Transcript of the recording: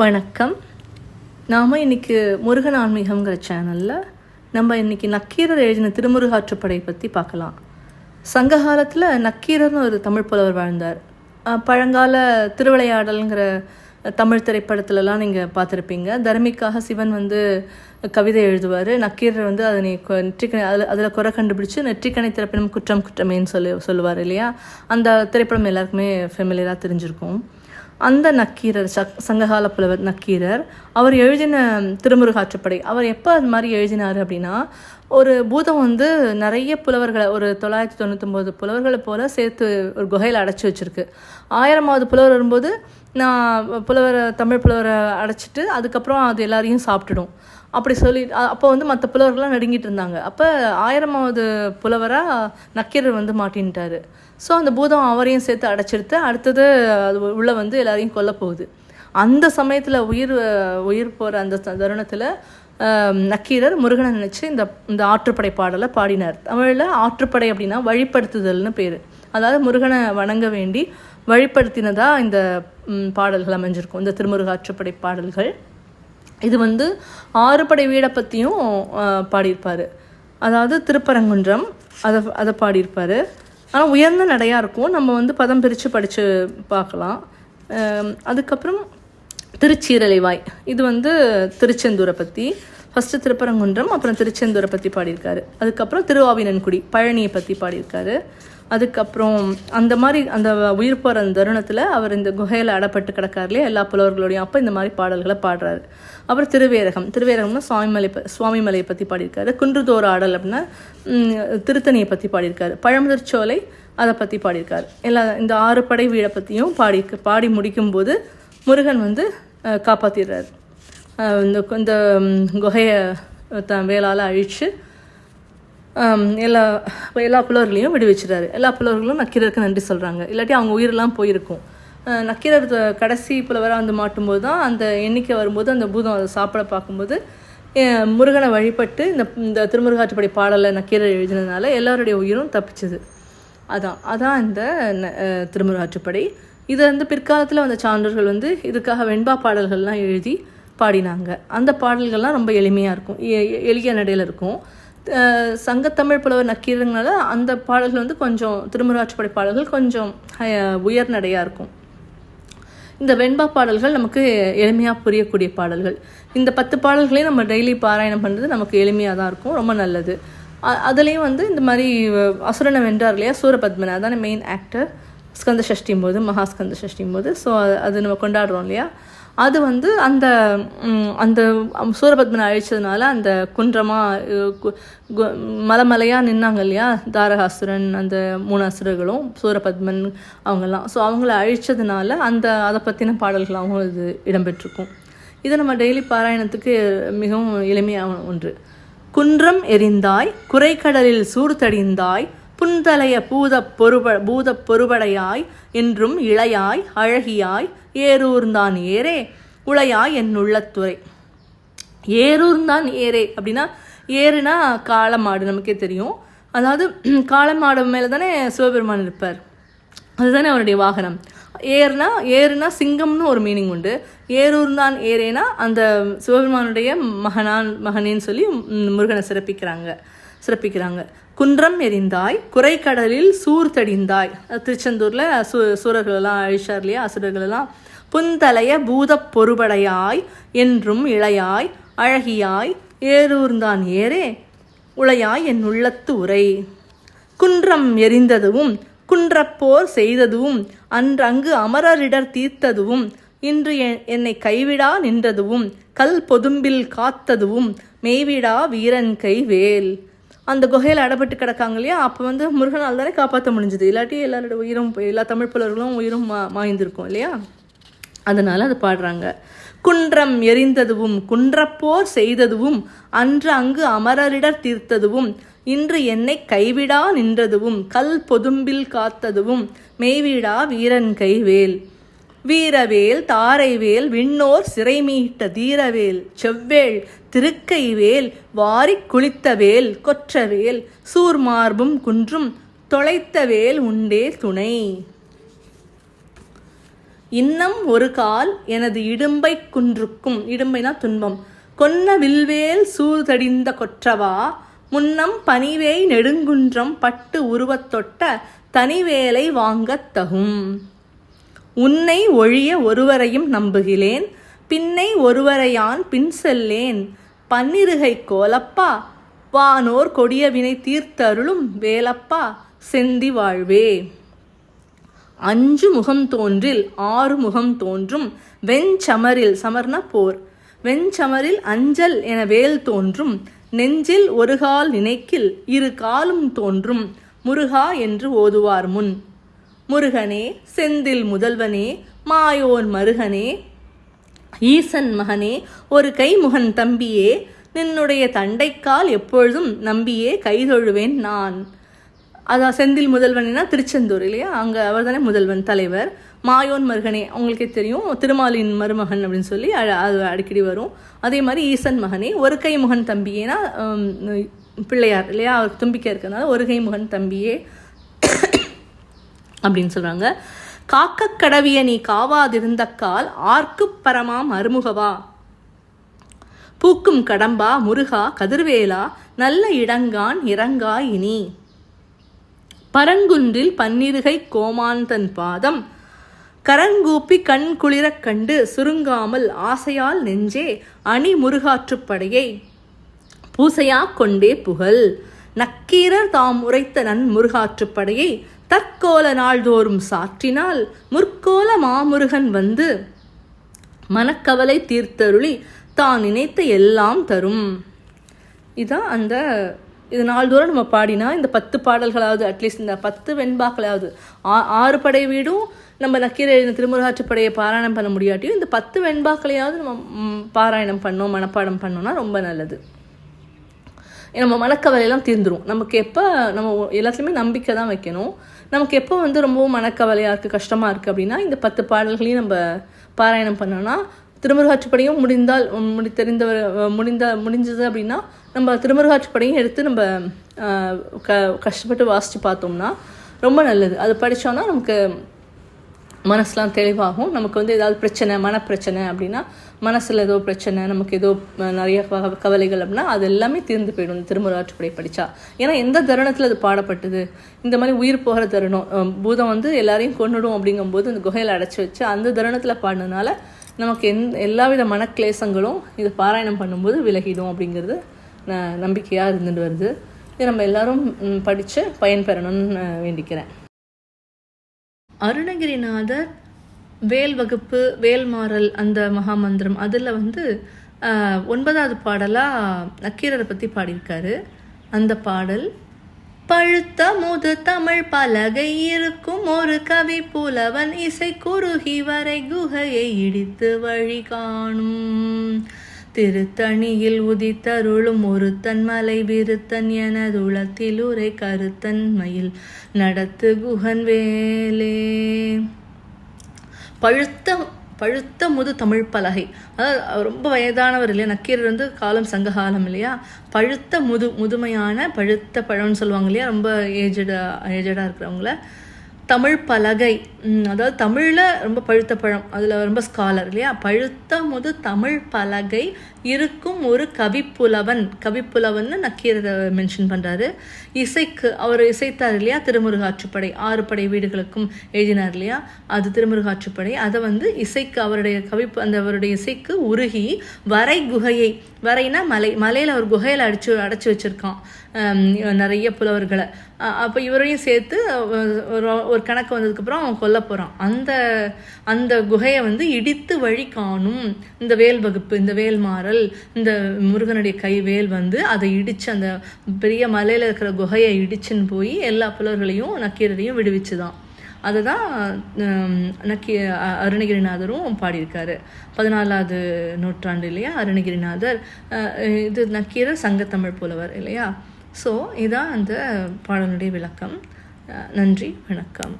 வணக்கம். நாம் இன்றைக்கி முருகன் ஆன்மீகம்ங்கிற சேனலில் நம்ம இன்றைக்கி நக்கீரர் எழுதின திருமுருகாற்றுப்படை பற்றி பார்க்கலாம். சங்க காலத்தில் நக்கீரர்னு ஒரு தமிழ் புலவர் வாழ்ந்தார். பழங்கால திருவிளையாடல்ங்கிற தமிழ் திரைப்படத்துலலாம் நீங்கள் பார்த்துருப்பீங்க. தர்மிக்காக சிவன் வந்து கவிதை எழுதுவார். நக்கீரர் வந்து அதனை நீ நெற்றிக்கணை அதில் அதில் குறை கண்டுபிடிச்சு நெற்றிக்கணை திறப்பினும் குற்றம் குற்றமேன்னு சொல்லி சொல்லுவார் இல்லையா? அந்த திரைப்படம் எல்லாருக்குமே ஃபெமிலியராக தெரிஞ்சிருக்கும். அந்த நக்கீரர் சக் சங்ககால புலவர் நக்கீரர் அவர் எழுதின திருமுருகாற்றுப்படை. அவர் எப்போ அது மாதிரி எழுதினார் அப்படின்னா ஒரு பூதம் வந்து நிறைய புலவர்களை ஒரு தொள்ளாயிரத்தி தொண்ணூத்தொம்பது புலவர்களை போல சேர்த்து ஒரு குகையில் அடைச்சி வச்சுருக்கு. ஆயிரமாவது புலவர் வரும்போது நான் புலவரை தமிழ் புலவரை அடைச்சிட்டு அதுக்கப்புறம் அது எல்லாரையும் சாப்பிட்டுடும். அப்படி சொல்லி அப்போ வந்து மற்ற புலவர்கள்லாம் நடுங்கிட்டு இருந்தாங்க. அப்போ ஆயிரமாவது புலவராக நக்கீரர் வந்து மாட்டின்ட்டாரு. ஸோ அந்த பூதம் அவரையும் சேர்த்து அடைச்சிடுத்து அடுத்தது அது உள்ளே வந்து எல்லாரையும் கொல்ல போகுது. அந்த சமயத்தில் உயிர் உயிர் போகிற அந்த தருணத்தில் நக்கீரர் முருகனை நினச்சி இந்த இந்த ஆற்றுப்படை பாடலை பாடினார். தமிழில் ஆற்றுப்படை அப்படின்னா வழிப்படுத்துதல்னு பேர். அதாவது முருகனை வணங்க வேண்டி வழிப்படுத்தினதாக இந்த பாடல்கள் அமைஞ்சிருக்கும். இந்த திருமுருக ஆற்றுப்படை பாடல்கள். இது வந்து ஆறுபடை வீடை பற்றியும் பாடியிருப்பார். அதாவது திருப்பரங்குன்றம் அதை அதை பாடியிருப்பார். ஆனால் உயர்ந்த நடையாக இருக்கும். நம்ம வந்து பதம் பிரித்து படித்து பார்க்கலாம். அதுக்கப்புறம் திருச்சீரலைவாய். இது வந்து திருச்செந்தூரை பற்றி ஃபஸ்ட்டு திருப்பரங்குன்றம் அப்புறம் திருச்செந்தூரை பற்றி பாடியிருக்காரு. அதுக்கப்புறம் திருவாவினன்குடி பழனியை பற்றி பாடியிருக்காரு. அதுக்கப்புறம் அந்த மாதிரி அந்த உயிர் போகிற அந்த தருணத்தில் அவர் இந்த குகையில் அடப்பட்டு கிடக்காருலே எல்லா புலவர்களோடையும். அப்போ இந்த மாதிரி பாடல்களை பாடுறாரு. அப்புறம் திருவேரகம். திருவேரகம்னா சுவாமிமலை ப சுவாமிமலையை பற்றி பாடியிருக்காரு. குன்றுதோறு ஆடல் அப்படின்னா திருத்தணியை பற்றி பாடியிருக்காரு. பழமுதிர்ச்சோலை அதை பற்றி பாடியிருக்காரு. எல்லா இந்த ஆறு படை வீடை பற்றியும் பாடி பாடி முடிக்கும்போது முருகன் வந்து காப்பாற்றிடுறாரு இந்த இந்த குகையை த வேளால் அழித்து எல்லா எல்லா புலவர்களையும் விடுவிச்சிட்டாரு. எல்லா புலவர்களும் நக்கீரருக்கு நன்றி சொல்கிறாங்க இல்லாட்டி அவங்க உயிரெல்லாம் போயிருக்கும். நக்கீரர் கடைசி புலவராக வந்து மாட்டும்போது தான் அந்த எண்ணிக்கை வரும்போது அந்த பூதம் அதை சாப்பிட பார்க்கும்போது முருகனை வழிபட்டு இந்த இந்த திருமுருகாற்றுப்படை பாடலை நக்கீரர் எழுதினதுனால எல்லாருடைய உயிரும் தப்பிச்சுது. அதான் அதான் இந்த திருமுருகாற்றுப்படை. இதை வந்து பிற்காலத்தில் வந்த சான்றர்கள் வந்து இதுக்காக வெண்பா பாடல்கள்லாம் எழுதி பாடினாங்க. அந்த பாடல்கள்லாம் ரொம்ப எளிமையாக இருக்கும். எ- எளிய நடையில் இருக்கும். சங்கத்தமிழ் புலவர் நக்கீரங்கனால அந்த பாடல்கள் வந்து கொஞ்சம் திருமுருகாற்றுப்படை பாடல்கள் கொஞ்சம் உயர்நடையாக இருக்கும். இந்த வெண்பா பாடல்கள் நமக்கு எளிமையாக புரியக்கூடிய பாடல்கள். இந்த பத்து பாடல்களையும் நம்ம டெய்லி பாராயணம் பண்ணுறது நமக்கு எளிமையாக தான் இருக்கும் ரொம்ப நல்லது. அதுலேயும் வந்து இந்த மாதிரி அசுரனை வென்றார் இல்லையா சூரபத்மன் அதான மெயின் ஆக்டர் ஸ்கந்த சஷ்டியும் போது மகாஸ்கந்த சஷ்டியும் போது ஸோ அது நம்ம கொண்டாடுறோம் இல்லையா? அது வந்து அந்த அந்த சூரபத்மனை அழிச்சதுனால அந்த குன்றமாக மலைமலையாக நின்னாங்க இல்லையா? தாரகாசுரன் அந்த மூணு அசுரர்களும் சூரபத்மன் அவங்கெல்லாம். ஸோ அவங்கள அழிச்சதுனால அந்த அதை பற்றின பாடல்களாகவும் இது இடம்பெற்றிருக்கும். இது நம்ம டெய்லி பாராயணத்துக்கு மிகவும் எளிமையான ஒன்று. குன்றம் எரிந்தாய் குறைக்கடலில் சூர்தடிந்தாய் புந்தலைய பூத பொருப பூத பொறுபடையாய் என்றும் இளையாய் அழகியாய் ஏரூர்ந்தான் ஏரே உளையாய் என் உள்ளத்துறை. ஏரூர்ந்தான் ஏரே அப்படின்னா ஏறுனா காளமாடு நமக்கே தெரியும். அதாவது காளமாடு மேலே தானே சிவபெருமான் இருப்பார். அதுதானே அவருடைய வாகனம். ஏர்னா ஏறுனா சிங்கம்னு ஒரு மீனிங் உண்டு. ஏரூர்ந்தான் ஏரேனா அந்த சிவபெருமானுடைய மகனான் மகனேன்னு சொல்லி முருகனை சிறப்பிக்கிறாங்க சிறப்பிக்கிறாங்க. குன்றம் எரிந்தாய் குறைக்கடலில் சூர் தடிந்தாய். திருச்செந்தூரில் சு சூரர்களெல்லாம் அழிச்சார் இல்லையா? அசுரர்களெல்லாம். புந்தலைய பூதப் பொறுபடையாய் என்றும் இளையாய் அழகியாய் ஏரூர்ந்தான் ஏறே உளையாய் என் உள்ளத்து உரை. குன்றம் எரிந்ததுவும் குன்றப்போர் செய்ததுவும் அன்றங்கு அமரரிடர் தீர்த்ததுவும் இன்று எ- என்னை கைவிடா நின்றதுவும் கல் பொதும்பில் காத்ததுவும் மெய்விடா வீரன் கை வேல் அந்த குகையில் அடப்பட்டு கிடக்காங்க இல்லையா? அப்போ வந்து முருகனால் தானே காப்பாற்ற முடிஞ்சுது. இல்லாட்டி எல்லாரோட உயிரும் எல்லா தமிழ் புலர்களும் உயிரும் மா மாய்ந்திருக்கும் இல்லையா? அதனால் அது பாடுறாங்க. குன்றம் எரிந்ததுவும் குன்றப்போர் செய்ததுவும் அன்று அங்கு அமரரிடர் தீர்த்ததுவும் இன்று என்னை கைவிடா நின்றதுவும் கல் பொதும்பில் காத்ததுவும் மெய்விடா வீரன் கைவேல். வீரவேல் தாரைவேல் விண்ணோர் சிறைமீட்ட தீரவேல் செவ்வேள் திருக்கைவேல் வாரிக் குளித்தவேல் கொற்றவேல் சூர்மார்பும் குன்றும் தொலைத்தவேல் உண்டே துணை. இன்னம் ஒரு கால் எனது இடும்பை குன்றுக்கும் இடும்பைனா துன்பம். கொன்ன வில்வேல் சூழ்தடிந்த கொற்றவா? முன்னம் பனிவேய் நெடுங்குன்றம் பட்டு உருவத்தொட்ட தனிவேலை வாங்கத் தகும். உன்னை ஒழிய ஒருவரையும் நம்புகிலேன் பின்னை ஒருவரையான் பின் செல்லேன். பன்னிருகை கோலப்பா. வானோர் கொடியவினை தீர்த்தருளும் வேலப்பா. செந்தி வாழ்வே. அஞ்சு முகம் தோன்றில் ஆறு முகம் தோன்றும். வெஞ்சமரில் சமர்ன போர். வெஞ்சமரில் அஞ்சல் என வேல் தோன்றும். நெஞ்சில் ஒரு கால் நினைக்கில் இரு காலும் தோன்றும். முருகா என்று ஓதுவார் முன். முருகனே செந்தில் முதல்வனே மாயோன் மருகனே ஈசன் மகனே ஒரு கைமுகன் தம்பியே நின்னுடைய தண்டைக்கால் எப்பொழுதும் நம்பியே கைதொழுவேன் நான். அதான் செந்தில் முதல்வனா திருச்செந்தூர் இல்லையா? அங்கே அவர் தானே முதல்வன் தலைவர். மாயோன் மருகனே அவங்களுக்கே தெரியும் திருமாலின் மருமகன் அப்படின்னு சொல்லி அது அடிக்கடி வரும். அதே மாதிரி ஈசன் மகனே ஒரு கை முகன் தம்பியேனா பிள்ளையார் இல்லையா? அவர் தும்பிக்கை இருக்கிறதுனால ஒரு கை முகன் தம்பியே. அப்படின்னு சொல்கிறாங்க காக்க கடவிய நீ காவாதிருந்த கால் ஆர்க்கு பரமாம் அருமுகவா? பூக்கும் கடம்பா முருகா கதிர்வேலா நல்ல இடங்கான் இறங்கா இனி. பரங்குன்றில் பன்னிருகை கோமாந்தன் பாதம். கரங்கூப்பி கண் குளிரக் கண்டு சுருங்காமல் ஆசையால் நெஞ்சே அணி முருகாற்றுப்படையை பூசையா கொண்டே புகழ். நக்கீரர் தாம் உரைத்த நன் முருகாற்றுப்படையை தற்கோல நாள்தோறும் சாற்றினால் முற்கோல மாமுருகன் வந்து மனக்கவலை தீர்த்தருளி தான் நினைத்த எல்லாம் தரும். இதான் அந்த இது நாள்தோறும் நம்ம பாடினா இந்த பத்து பாடல்களாவது அட்லீஸ்ட் இந்த பத்து வெண்பாக்களாவது. ஆறு படை வீடும் நம்ம நக்கீர திருமுருகாற்றுப்படையை பாராயணம் பண்ண முடியாட்டியும் இந்த பத்து வெண்பாக்களையாவது நம்ம பாராயணம் பண்ணோம் மனப்பாடம் பண்ணோம்னா ரொம்ப நல்லது. நம்ம மனக்கவலையெல்லாம் தீர்ந்துடும் நமக்கு எப்போ நம்ம எல்லாத்துலேயுமே நம்பிக்கை தான் வைக்கணும். நமக்கு எப்போ வந்து ரொம்பவும் மனக்கவலையாக இருக்குது கஷ்டமாக இருக்குது அப்படின்னா இந்த பத்து பாடல்களையும் நம்ம பாராயணம் பண்ணோன்னா திருமுருகாற்றுப்படையும் முடிந்தால் முடி தெரிந்தவர் முடிந்த முடிஞ்சது அப்படின்னா நம்ம திருமுருகாற்றுப்படையும் எடுத்து நம்ம க கஷ்டப்பட்டு வாசித்து பார்த்தோம்னா ரொம்ப நல்லது. அது படித்தோன்னா நமக்கு மனசுலாம் தெளிவாகும். நமக்கு வந்து ஏதாவது பிரச்சனை மனப்பிரச்சனை அப்படின்னா மனசில் ஏதோ பிரச்சனை நமக்கு ஏதோ நிறைய கவலைகள் அப்படின்னா அது எல்லாமே தீர்ந்து போயிடும். திருமுறாற்றுப்படை படித்தா ஏன்னா எந்த தருணத்தில் அது பாடப்பட்டது? இந்த மாதிரி உயிர் போகிற தருணம் பூதம் வந்து எல்லாரையும் கொண்டுடும் அப்படிங்கும்போது அந்த குகையில் அடைச்சி வச்சு அந்த தருணத்தில் பாடினதுனால நமக்கு எந் எல்லாவித மனக்லேசங்களும் இதை பாராயணம் பண்ணும்போது விலகிடும் அப்படிங்கிறது நம்பிக்கையாக இருந்துட்டு வருது. இதை நம்ம எல்லாரும் படித்து பயன்பெறணும்னு வேண்டிக்கிறேன். அருணகிரிநாதர் வேல் வகுப்பு வேல்மாறல் அந்த மகாமந்திரம் அதில் வந்து ஒன்பதாவது பாடலாக நக்கீரரை பற்றி பாடியிருக்காரு. அந்த பாடல் பழுத்த முது தமிழ் பலகை இருக்கும் ஒரு கவி புலவன் இசை குறுகி வரை குகையை இடித்து வழி காணும். திருத்தணியில் உதித்தருளும் ஒருத்தன் மலை விருத்தன் எனதுளத்தில் உரை கருத்தன்மையில் நடத்து குகன் வேலே பழுத்த பழுத்த முது தமிழ் பலகை. அதாவது ரொம்ப வயதானவர் இல்லையா? நக்கீரர் வந்து காலம் சங்ககாலம் இல்லையா? பழுத்த முது முதுமையான பழுத்த பழம்னு சொல்லுவாங்க இல்லையா? ரொம்ப ஏஜடாக ஏஜடாக இருக்கிறவங்கள. தமிழ் பலகை. அதாவது தமிழில் ரொம்ப பழுத்த பழம். அதில் ரொம்ப ஸ்காலர் இல்லையா? பழுத்த முது தமிழ் பலகை இருக்கும் ஒரு கவிப்புலவன். கவிப்புலவன் நக்கீரரை மென்ஷன் பண்ணுறாரு இசைக்கு அவர் இசைத்தார் இல்லையா? திருமுருகாற்றுப்படை ஆறு படை வீடுகளுக்கும் எழுதினார் இல்லையா? அது திருமுருகாற்றுப்படை. அதை வந்து இசைக்கு அவருடைய கவிப்பு அந்த அவருடைய இசைக்கு உருகி வரை குகையை வரைனா மலை மலையில் அவர் குகையில் அடிச்சு அடைச்சி வச்சுருக்கான். நிறைய புலவர்களை. அப்போ இவரையும் சேர்த்து ஒரு ஒரு கணக்கு வந்ததுக்கப்புறம் அவன் கொல்ல போகிறான் அந்த அந்த குகையை வந்து இடித்து வழி காணும். இந்த வேல் வகுப்பு இந்த வேல் மாறல் இந்த முருகனுடைய கை வேல் வந்து அதை இடித்து அந்த பெரிய மலையில் இருக்கிற குகையை இடிச்சுன்னு போய் எல்லா புலவர்களையும் நக்கீரரையும் விடுவிச்சுதான். அதை தான் நக்கி அருணகிரிநாதரும் பாடியிருக்காரு. பதினாலாவது நூற்றாண்டு இல்லையா? அருணகிரிநாதர் இது நக்கீரர் சங்கத்தமிழ் புலவர் இல்லையா? ஸோ இதான் அந்த பாடலுடைய விளக்கம். நன்றி வணக்கம்.